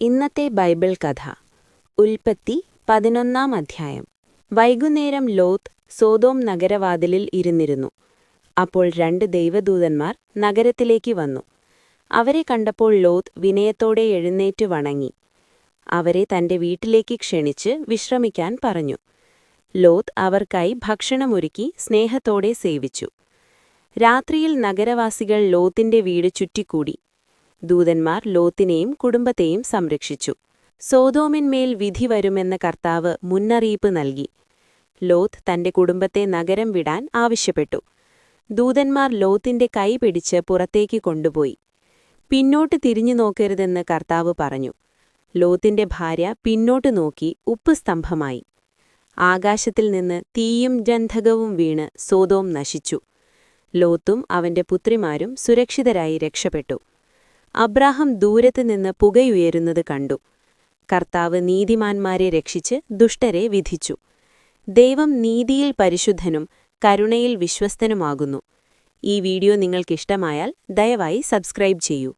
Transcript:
ഇന്നത്തെ ബൈബിൾ കഥ. ഉൽപ്പത്തി പതിനൊന്നാം അധ്യായം. വൈകുന്നേരം ലോത്ത് സോതോം നഗരവാതിലിൽ ഇരുന്നിരുന്നു. അപ്പോൾ രണ്ട് ദൈവദൂതന്മാർ നഗരത്തിലേക്ക് വന്നു. അവരെ കണ്ടപ്പോൾ ലോത്ത് വിനയത്തോടെ എഴുന്നേറ്റ് വണങ്ങി. അവരെ തന്റെ വീട്ടിലേക്ക് ക്ഷണിച്ച് വിശ്രമിക്കാൻ പറഞ്ഞു. ലോത്ത് അവർക്കായി ഭക്ഷണമൊരുക്കി സ്നേഹത്തോടെ സേവിച്ചു. രാത്രിയിൽ നഗരവാസികൾ ലോത്തിന്റെ വീട് ചുറ്റിക്കൂടി. ദൂതന്മാർ ലോത്തിനെയും കുടുംബത്തെയും സംരക്ഷിച്ചു. സോതോമിന്മേൽ വിധി വരുമെന്ന കർത്താവ് മുന്നറിയിപ്പ് നൽകി. ലോത്ത് തന്റെ കുടുംബത്തെ നഗരം വിടാൻ ആവശ്യപ്പെട്ടു. ദൂതന്മാർ ലോത്തിന്റെ കൈ പിടിച്ച് പുറത്തേക്ക് കൊണ്ടുപോയി. പിന്നോട്ട് തിരിഞ്ഞു നോക്കരുതെന്ന് കർത്താവ് പറഞ്ഞു. ലോത്തിന്റെ ഭാര്യ പിന്നോട്ട് നോക്കി ഉപ്പ് സ്തംഭമായി. ആകാശത്തിൽ നിന്ന് തീയും ജന്ധകവും വീണ് സോതോം നശിച്ചു. ലോത്തും അവന്റെ പുത്രിമാരും സുരക്ഷിതരായി രക്ഷപ്പെട്ടു. അബ്രാഹം ദൂരത്ത് നിന്ന് പുകയുയരുന്നത് കണ്ടു. കർത്താവ് നീതിമാന്മാരെ രക്ഷിച്ച് ദുഷ്ടരെ വിധിച്ചു. ദൈവം നീതിയിൽ പരിശുദ്ധനും കരുണയിൽ വിശ്വസ്തനുമാകുന്നു. ഈ വീഡിയോ നിങ്ങൾക്കിഷ്ടമായാൽ ദയവായി സബ്സ്ക്രൈബ് ചെയ്യൂ.